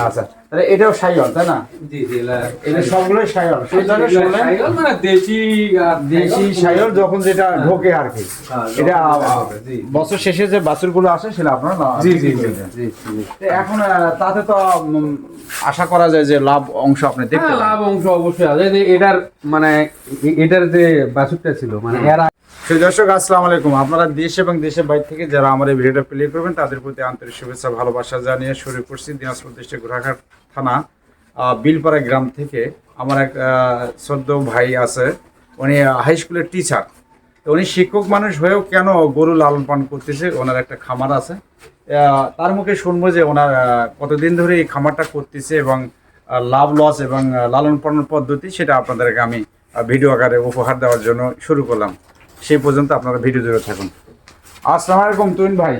আচ্ছা তাহলে এটাও সাইওয়াল তাই না? জি জি এটা সবগুলোই সাইওয়াল। সেই জন্য এগুলা মানে দেশি দেশি সাইওয়াল। যখন যেটা ঢোকে আর কি। হ্যাঁ, এটা। বছর শেষে যে বাছুরগুলো আসে সেটা আপনারা জি জি জি এখন তাতে তো আশা করা যায় যে লাভ অংশ আপনি দেখতে হ্যাঁ, লাভ অংশ অবশ্যই আছে। যে এটার মানে এটার যে বাছুরটা ছিল মানে এর সেই দর্শক আসসালামু আলাইকুম। আপনারা দেশ এবং দেশের বাইরে থেকে যারা আমার এই ভিডিওটা প্লে করবেন তাদের প্রতি আন্তরিক শুভেচ্ছা ভালোবাসা জানিয়ে শুরু করছি দিনাজপুর ডিস্ট্রিক্ট ঘোড়াঘাট থানা বিলপাড়া গ্রাম থেকে আমার এক সদ্য ভাই আছে। উনি হাই স্কুলের টিচার তো উনি শিক্ষক মানুষ হয়েও কেন গরু লালন পালন করতেছে? ওনার একটা খামার আছে। তার মুখে শুনব যে ওনার কতদিন ধরে এই খামারটা করতেছে এবং লাভ লস এবং লালন পালন পদ্ধতি সেটা আপনাদেরকে আমি ভিডিও আকারে উপহার দেওয়ার জন্য শুরু করলাম। সেই পর্যন্ত আপনারা ভিডিও জুড়ে থাকুন। আসসালামু আলাইকুম তুইন ভাই।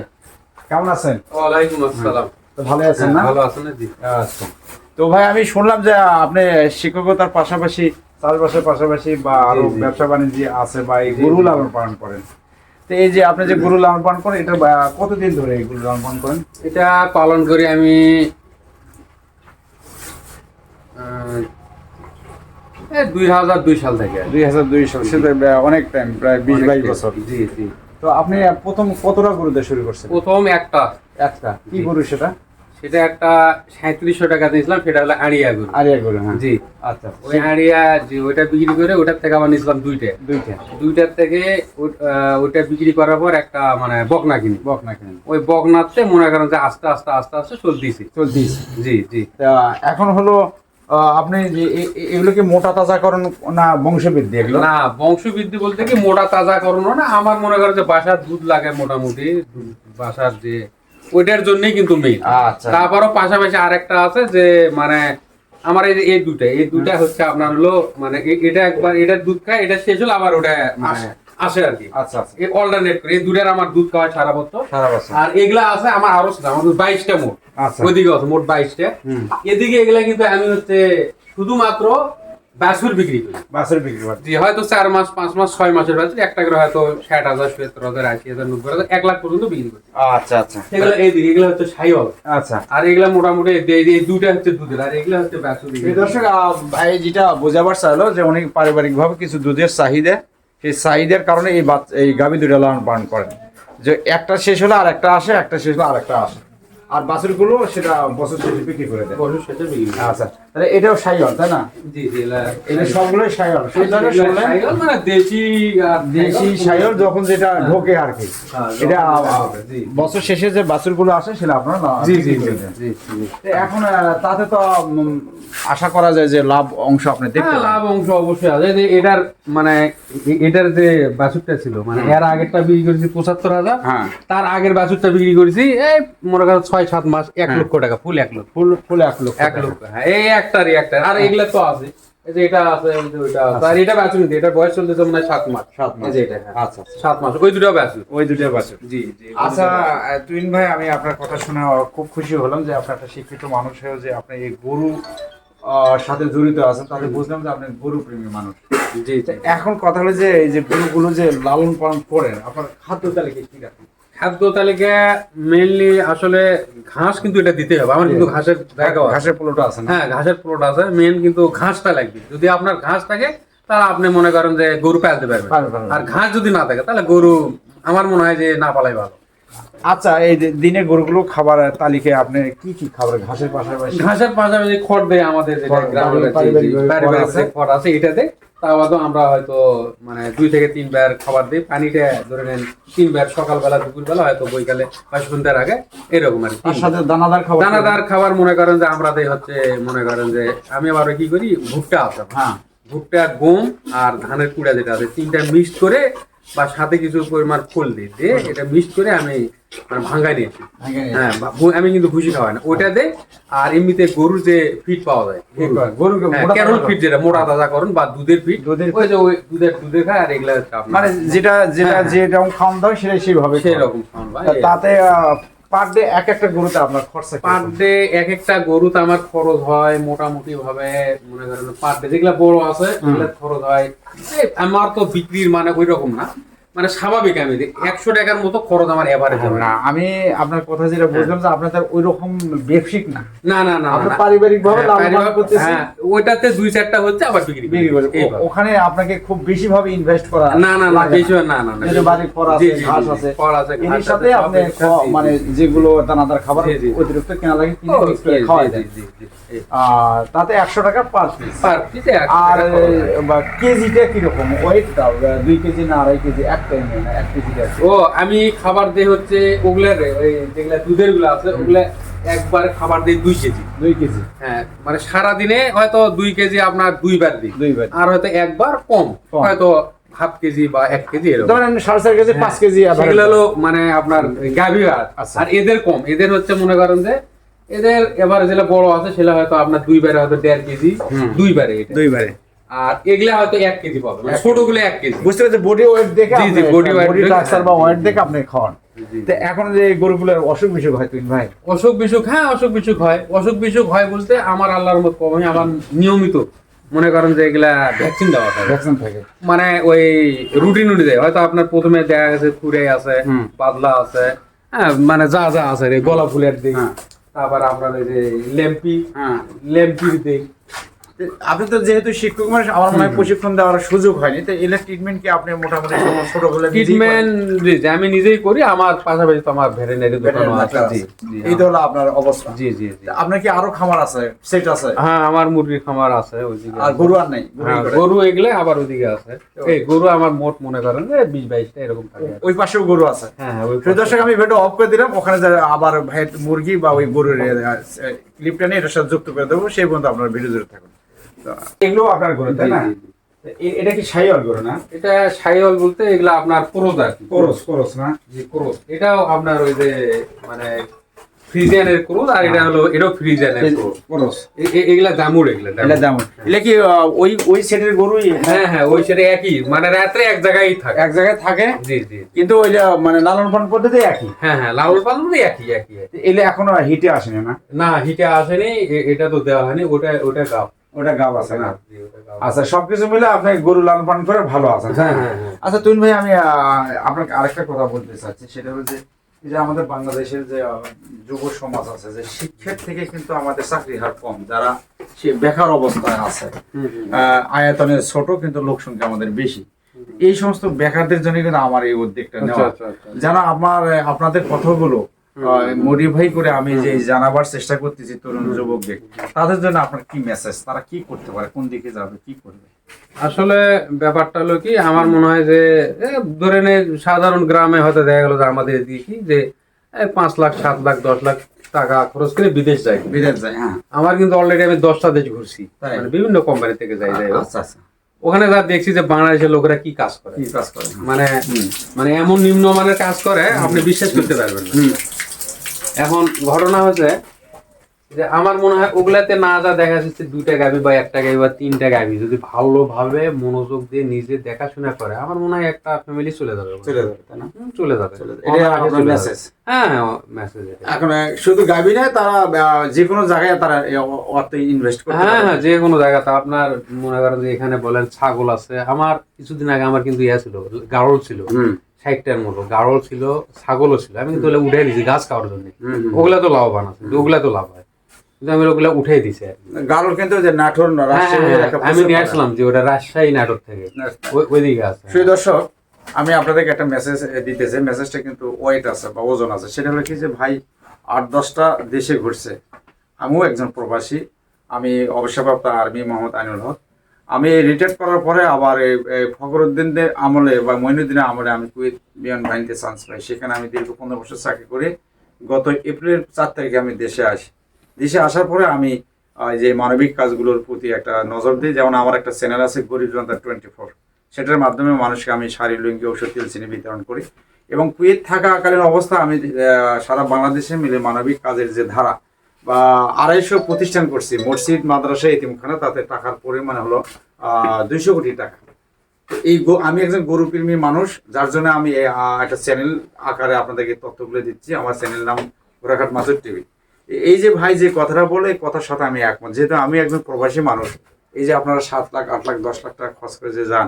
কেমন আছেন? ওয়ালাইকুম আসসালাম। ভালো আছেন না? ভালো আছেন জি। আচ্ছা তো ভাই আমি শুনলাম যে আপনি শিক্ষকতার পাশাপাশি চাষবাসের পাশাপাশি বা আরও ব্যবসা বাণিজ্য আছে বা এই গরু লালন পালন করেন। তো এই যে আপনি যে গরু লালন পালন করেন এটা কতদিন ধরে গরু লালন পালন করেন? এটা পালন করি আমি দুই হাজার দুই সাল থেকে। দুই হাজার দুই সাল সেটা অনেক টাইম প্রায় বিশ বাইশ বছর। জি জি। তো আপনি প্রথম কতটা গরু দিয়ে শুরু করছেন? প্রথম একটা একটা। কি। গরু সেটা? সেটা একটা সাঁত্রিশশো টাকা দিয়েছিলাম সেটা হলো আড়িয়া গরু। আরিয়া গরু হ্যাঁ। জি। আচ্ছা ওই আড়িয়া যে ওইটা বিক্রি করে ওটার থেকে আবার নিয়েছিলাম দুইটা। দুইটা। দুইটার থেকে ওইটা বিক্রি করার পর একটা মানে বকনা কিনি। বক না কেন ওই বকনাতে মনে করেন যে আস্তে আস্তে আস্তে আস্তে চলতেছি। চলতিস জি জি। এখন হলো আপনি এগুলোকে মোটা তাজাকরণ না বংশবৃদ্ধি এগুলো? না বংশবৃদ্ধি বলতে কি মোটা তাজা করুন না। আমার মনে করেন যে বাসার দুধ লাগে মোটামুটি। বাসার যে ওইটার জন্যই কিন্তু মেইন আচ্ছা। তারপরও পাশাপাশি আরেকটা আছে যে মানে আমার এই এই দুটা এই দুটা হচ্ছে আপনার হলো মানে এটা একবার এটার দুধ খায় এটা শেষ হলো আবার ওটা মানে আসে। আর কি। আচ্ছা আচ্ছা। এই অল্টারনেট করে এই দুটার আমার দুধ খাওয়ায় সারা বছর। সারা বছর। আর এগুলা আছে আমার আরও আমার বাইশটা মোট। আচ্ছা। ওইদিকে আছে মোট বাইশটা। এদিকে এগুলা কিন্তু আমি হচ্ছে শুধুমাত্র বাছুর বিক্রি করি। বাছুর বিক্রি করতে জি হয়তো চার মাস পাঁচ মাস ছয় মাসের বাছুর একটা করে হয়তো ষাট হাজার সত্তর হাজার আশি হাজার নব্বই হাজার এক লাখ পর্যন্ত বিক্রি করি। আচ্ছা আচ্ছা। এগুলো এইদিকে এগুলো হচ্ছে সাইওয়াল। আচ্ছা। আর এগুলা মোটামুটি এই- এই- এই দুইটা হচ্ছে দুধের আর এগুলা হচ্ছে বাছুর এই দর্শক ভাই যেটা বোঝাবার চাইলো যে উনি পারিবারিক ভাবে কিছু দুধের চাহিদা সেই চাহিদার কারণে এই বাচ্চা এই গাভী দুটা লালন পালন করেন। যে একটা শেষ হলে আর একটা আসে একটা শেষ হলে আর একটা আসে। আর বাছুরগুলো সেটা বছর শেষে বিক্রি করে দেয়। বছর শেষে বিক্রি আচ্ছা তাহলে এটাও সাইওয়াল তাই না? জি জি এটা সবগুলোই সাইওয়াল। সাইওয়াল মানে দেশি দেশি সাইওয়াল যখন যেটা ঢোকে আর কি। হ্যাঁ, এটা। বছর শেষে যে বাছুরগুলো আসে সেটা আপনারা জি জি জি এখন তাতে তো আশা করা যায় যে লাভ অংশ আপনি দেখতে হ্যাঁ, লাভ অংশ অবশ্যই আছে। যে এটার মানে এটার যে বাছুরটা ছিল মানে এর আগেরটা বিক্রি করেছি পঁচাত্তর হাজার। হ্যাঁ। তার আগের বাছুরটা বিক্রি করেছি এই মনে করেন ছয় সাত মাস এক হ্যাঁ। লক্ষ টাকা ফুল এক লক্ষ। ফুল ফুল এক লক্ষ এক লক্ষ হ্যাঁ এই একটা। আর এগুলা তো আছে। এই যে এটা আছে এই যে ওইটা আছে। আর এটা বাছুর এটা বয়স চলতেছে মনে হয় সাত মাস। সাত মাস। এই যে এটা। আচ্ছা। সাত মাস ওই দুটো বাছুর ওই দুটো বাছুর জি জি আচ্ছা আহ, ভাই আমি আপনার কথা শুনে খুব খুশি হলাম যে আপনি একটা শিক্ষিত মানুষ হয়েও যে আপনি এই গরু আহ, সাথে জড়িত আছেন। তাহলে বুঝলাম যে আপনি গরু প্রেমী মানুষ। জি এখন কথা হলো যে এই যে গরুগুলো যে লালন পালন করেন আপনার খাদ্য তালিকা কি রাখেন খাদ্য তালিকা মেইনলি আসলে ঘাস কিন্তু এটা দিতে হবে। আমার কিন্তু ঘাসের আছে। ঘাসের পোলোটা আছে হ্যাঁ ঘাসের প্লট আছে। মেন কিন্তু ঘাসটা লাগবে। যদি আপনার ঘাস থাকে তাহলে আপনি মনে করেন যে গরু পালতে পারবেন। আর ঘাস যদি না থাকে তাহলে গরু আমার মনে হয় যে না পালাই ভালো। আচ্ছা এই যে দিনে গরুগুলো খাবার তালিকায় আপনি কি কি খাবার ঘাসের পাশাপাশি? ঘাসের পাশাপাশি খড় দেয় আমাদের খড়, আছে। যে খড় আছে এটাতে তা বাদেও আমরা হয়তো মানে দুই থেকে তিনবার খাবার দিই। পানিটা ধরে নেন তিনবার সকালবেলা দুপুরবেলা হয়তো বৈকালে বা সন্ধ্যার আগে এরকম আর কি। সাথে দানাদার খাবার দানাদার খাবার মনে করেন যে আমরা দেই হচ্ছে মনে করেন যে আমি আবার কি করি ভুট্টা আছে। হ্যাঁ। ভুট্টা গম আর ধানের কুড়া যেটা আছে তিনটা মিক্সড করে বা সাথে কিছু পরিমাণ ফুল দিই দিয়ে এটা মিক্স করে আমি মানে ভাঙ্গাই নিয়েছি। হ্যাঁ আমি কিন্তু ভুষি খাওয়াই না। ওটা দে আর এমনিতে গরুর যে ফিট পাওয়া যায় গরু হ্যাঁ, ক্যারল ফিট যেটা মোটা তাজা করুন বা দুধের ফিট দুধের ওই যে ওই দুধের দুধে খায় আর এগুলা মানে যেটা যেটা হ্যাঁ, যেরকম খাওয়ান দাও সেটা সেইভাবে সেই খাওয়ান। তাতে পার ডে এক একটা গরুতে আপনার খরচা পার ডে এক একটা গরুতে আমার খরচ হয় মোটামুটি ভাবে মনে করেন পার ডে যেগুলা বড় আছে খরচ হয়। আমার তো বিক্রির মানে ওই রকম না। মানে স্বাভাবিক আমি একশো টাকার মতো খরচ আমার এভারেজ না আমি আপনার কথা যেটা বুঝলাম যে আপনাদের ওই রকম না। না না না আপনার পারিবারিক ভাবে হ্যাঁ, পারিবারিক- করতেছেন। হ্যাঁ, ওইটাতে দুই চারটা হচ্ছে আবার বিক্রি করে ওখানে আপনাকে খুব বেশি ভাবে ইনভেস্ট করা না না না বেশি না না না যেটা বাড়ির খড় আছে ঘাস আছে খড় আছে, এর সাথে আপনি মানে যেগুলো দানাদার খাবার। অতিরিক্ত কেনা লাগে কিনে জি, করে জি, জি। আর তাতে একশো টাকা পার পিস পার পিসে আর কেজিটা কীরকম? ওয়েটটা দুই কেজি না আড়াই কেজি? এক ও আমি খাবার দিই হচ্ছে ওগুলার ওই যেগুলা দুধেরগুলো আছে ওগুলা একবার খাবার দিই দুই কেজি। দুই কেজি। হ্যাঁ মানে সারা দিনে হয়তো দুই কেজি আপনার দুইবার দিই। দুইবার। আর হয়তো একবার কম। হয়তো হাফ কেজি বা এক কেজি এরকম। ধরেন সাড়ে চার কেজি পাঁচ কেজি সেগুলো হলো মানে আপনার গাভী আর আচ্ছা। এদের কম এদের হচ্ছে মনে করেন যে এদের এবার যেটা বড় আছে সেটা হয়তো আপনার দুইবারে হয়তো দেড় কেজি দুইবারে দুইবারে। আর এগুলা হয়তো এক কেজি পাবে মানে ছোটগুলো এক কেজি। বুঝতে পারছি বডি ওয়েট দেখে জি, জি, বডি স্ট্রাকচার বা ওয়েট দেখে আপনি খাওয়ান। তো এখন যে গরুগুলোর অসুখ বিসুখ হয় তুই ভাই? অসুখ বিসুখ হ্যাঁ অসুখ বিসুখ হয়। অসুখ বিসুখ হয় বলতে আমার আল্লাহর মত কম আমার নিয়মিত মনে করেন যে এগুলা ভ্যাকসিন দেওয়া থাকে ভ্যাকসিন থাকে। মানে ওই রুটিন অনুযায়ী হয়তো আপনার প্রথমে দেখা গেছে খুরে আছে পাতলা আছে হ্যাঁ মানে যা যা আছে রে গোলাপ ফুলের দিক হ্যাঁ। তারপর আপনার ওই যে লেম্পি হ্যাঁ। লেম্পির দিক আপনি তো যেহেতু শিক্ষক মানুষ আমার মনে হয় প্রশিক্ষণ দেওয়ার সুযোগ হয়নি। তো এলে ট্রিটমেন্ট কি আপনি মোটামুটি ছোট- বলে ট্রিটমেন্ট জি আমি নিজেই করি আমার পাশাপাশি তো আমার ভেটেরিনারি দোকানও আছে। জি এই তো হলো আপনার অবস্থা। জি জি জি। আপনার কি আরও খামার আছে? সেট আছে? হ্যাঁ আমার মুরগির খামার আছে ওইদিকে আর গরু আর নাই? গরুই হ্যাঁ। গরু এগুলো আবার ওইদিকে আছে। এই গরু আমার মোট মনে করেন যে বিশ বাইশটা এরকম থাকে। ওই পাশেও গরু আছে? হ্যাঁ হ্যাঁ ওই দর্শক আমি ভিডিও অফ করে দিলাম। ওখানে আবার ভেট মুরগি বা ওই গরুর ক্লিপটা নিয়ে এটার সাথে যুক্ত করে দেবো। সেই পর্যন্ত আপনার ভিডিও জুড়ে থাকুন। এগুলো আপনার তাই না? এটা কি না? এটা সাইওয়াল বলতে এগুলা আপনার আর কি। করস করস না? জি এটাও আপনার ওই যে মানে ফ্রিজিয়ানের আর এটা হলো এটাও ফ্রিজিয়ানের করস এগুলা দামুর এগুলা এটা কি ওই ওই সেটের গরুই? হ্যাঁ হ্যাঁ ওই সেটা একই। মানে রাত্রে এক জায়গায় থাকে। এক জায়গায় থাকে? জি জি। কিন্তু ওইটা মানে লালন পালন পদ্ধতি একই? হ্যাঁ হ্যাঁ লাল পালন একই একই। এলে এখনও হিটে আসেনি না? না হিটে আসেনি এটা তো দেওয়া হয়নি ওটা ওটা গাও। ওটা গাব আছে না। আচ্ছা সবকিছু মিলে আপনি গরু লালন পালন করে ভালো আছেন হ্যাঁ হ্যাঁ হ্যাঁ। আচ্ছা তুই ভাই আমি আপনাকে আরেকটা কথা বলতে চাচ্ছি সেটা হচ্ছে যে আমাদের বাংলাদেশের যে যুব সমাজ আছে যে শিক্ষার থেকে কিন্তু আমাদের চাকরি হার কম যারা সে বেকার অবস্থায় আছে হুম, হুম। আহ, আয়তনে ছোট কিন্তু লোক সংখ্যা আমাদের বেশি। এই সমস্ত বেকারদের জন্য কিন্তু আমার এই উদ্যোগটা আচ্ছা নেওয়া। আচ্ছা আচ্ছা। যেন আমার আপনাদের কথাগুলো মডিফাই করে আমি যে জানাবার চেষ্টা করতেছি তরুণ যুবকদের তাদের জন্য আপনার কি মেসেজ তারা কি করতে পারে? কোন দিকে যাবে? কি করবে? আসলে ব্যাপারটা হলো কি আমার মনে হয় যে ধরে নে সাধারণ গ্রামে হয়তো দেখা গেল যে আমাদের এদিকে কি যে পাঁচ লাখ সাত লাখ দশ লাখ টাকা খরচ করে বিদেশ যায়। বিদেশ যায় হ্যাঁ। আমার কিন্তু অলরেডি আমি দশটা দেশ ঘুরছি? মানে বিভিন্ন কোম্পানি থেকে যাই যাই আচ্ছা আচ্ছা। ওখানে যা দেখছি যে বাংলাদেশের লোকেরা কি কাজ করে। কি কাজ করে মানে হুম। মানে এমন নিম্নমানের কাজ করে আপনি বিশ্বাস করতে পারবেন না। এখন ঘটনা হয়েছে যে আমার মনে হয় ওগুলাতে না যা দেখা যাচ্ছে দুইটা গাভি বা একটা গাভি বা তিনটা গাভি যদি ভালোভাবে মনোযোগ দিয়ে নিজে দেখাশোনা করে আমার মনে হয় একটা ফ্যামিলি চলে যাবে। চলে যাবে তাই না? চলে যাবে। চলে যাবে। হ্যাঁ মেসেজ এখন শুধু গাবি নয় তারা যে কোনো জায়গায় তারা অর্থ ইনভেস্ট করতে হ্যাঁ হ্যাঁ যে কোনো জায়গাতে। আপনার মনে করেন যে এখানে বলেন ছাগল আছে। আমার কিছুদিন আগে আমার কিন্তু ইয়া ছিল গাড়ল ছিল। ষাটটার মতো। গাড়ল ছিল ছাগলও ছিল। আমি কিন্তু ওগুলা উঠে দিয়েছি গাছ খাওয়ার জন্য। ওগুলা তো লাভবান আছে। ওগুলা তো লাভ হয়। কিন্তু আমি ওগুলা উঠে দিছি। গারুর কিন্তু যে নাটোর হ্যাঁ, হ্যাঁ, আমি নিয়ে আসলাম যে ওটা রাজশাহী নাটক থেকে। ওইদিকে আছে। দর্শক আমি আপনাদেরকে একটা মেসেজ দিতেছি মেসেজটা কিন্তু ওয়েট আছে বা ওজন আছে। সেটা হলো কি যে, ভাই, আট, দশটা দেশে ঘুরছে। আমিও একজন প্রবাসী। আমি অবসরপ্রাপ্ত আর্মি মোহাম্মদ আইনুল হক। আমি রিটায়ার করার পরে আবার ফখরুদ্দিনদের আমলে বা মইনুদ্দিনের আমলে আমি কুয়েত বিমান বাহিনীতে চান্স পাই। সেখানে আমি দীর্ঘ পনেরো বছর চাকরি করে। গত এপ্রিল চার তারিখে আমি দেশে আসি। দেশে আসার পরে আমি যে মানবিক কাজগুলোর প্রতি একটা নজর দিই। যেমন আমার একটা চ্যানেল আছে, গরিব জনতা টোয়েন্টি ফোর সেটার মাধ্যমে মানুষকে আমি শারীর লুঙ্গি ঔষধ তেল, চিনি বিতরণ করি। এবং কুয়েত থাকাকালীন অবস্থা, আমি সারা বাংলাদেশে মিলে মানবিক কাজের যে ধারা, বা আড়াইশো প্রতিষ্ঠান করছি, মসজিদ, মাদ্রাসা, এতিমখানা, তাতে টাকার পরিমাণ হলো দুইশো কোটি টাকা। এই আমি একজন গরু প্রেমী মানুষ, যার জন্য আমি একটা চ্যানেল আকারে আপনাদেরকে তথ্যগুলো দিচ্ছি। আমার চ্যানেল নাম ঘোরাঘাট মাসুর টিভি। এই যে ভাই যে কথাটা বলে কথার সাথে আমি একমত। যেহেতু আমি একজন প্রবাসী মানুষ, এই যে আপনারা সাত লাখ, আট লাখ, দশ লাখ টাকা খরচ করে যে যান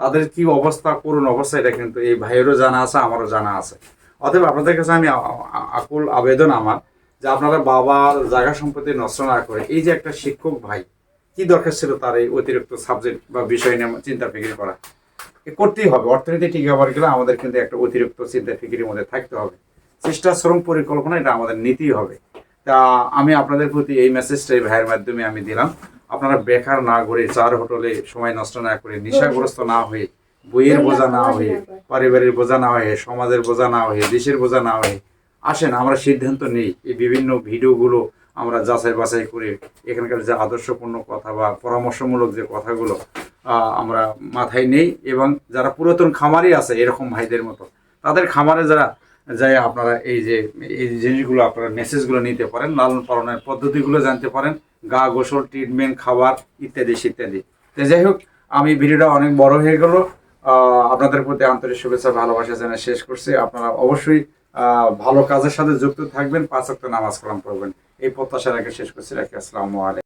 তাদের কি অবস্থা করুন অবস্থা, এটা কিন্তু এই ভাইয়েরও জানা আছে, আমারও জানা আছে। অতএব আপনাদের কাছে আমি আকুল আবেদন আমার যে আপনারা বাবার জায়গা সম্পত্তি নষ্ট না করে এই যে একটা শিক্ষক ভাই, কি দরকার ছিল তার এই অতিরিক্ত সাবজেক্ট বা বিষয় নিয়ে চিন্তা ফিকির করা? করতেই হবে অর্থনীতি ঠিক হবার গেলে আমাদের কিন্তু একটা অতিরিক্ত চিন্তা ফিকিরের মধ্যে থাকতে হবে। চেষ্টা, শ্রম, পরিকল্পনা, এটা আমাদের নিতেই হবে। তা আমি আপনাদের প্রতি এই মেসেজটা এই ভাইয়ের মাধ্যমে আমি দিলাম। আপনারা বেকার না করে চার হোটেলে সময় নষ্ট না করে নেশাগ্রস্ত না হয়ে বইয়ের বোঝা না হয়ে পরিবারের বোঝা না হয়ে, সমাজের বোঝা না হয়ে, দেশের বোঝা না হয়ে আসেন, আমরা সিদ্ধান্ত নেই। এই বিভিন্ন ভিডিওগুলো আমরা যাচাই বাছাই করে এখানকার যে আদর্শপূর্ণ কথা বা পরামর্শমূলক যে কথাগুলো আমরা মাথায় নেই এবং যারা পুরাতন খামারই আছে, এরকম ভাইদের মতো, তাদের খামারে যারা যাই আপনারা এই যে, এই জিনিসগুলো আপনারা মেসেজগুলো নিতে পারেন, লালন পালনের পদ্ধতিগুলো জানতে পারেন, গা গোসল ট্রিটমেন্ট খাবার ইত্যাদি ইত্যাদি তো যাই হোক, আমি ভিডিওটা অনেক বড় হয়ে গেল। আপনাদের প্রতি আন্তরিক শুভেচ্ছা, ভালোবাসা জানিয়ে শেষ করছি। আপনারা অবশ্যই ভালো কাজের সাথে যুক্ত থাকবেন, পাঁচ নামাজ কালাম পড়বেন। এই প্রত্যাশা রেখে শেষ করছি। রাখি, আসসালামু আলাইকুম।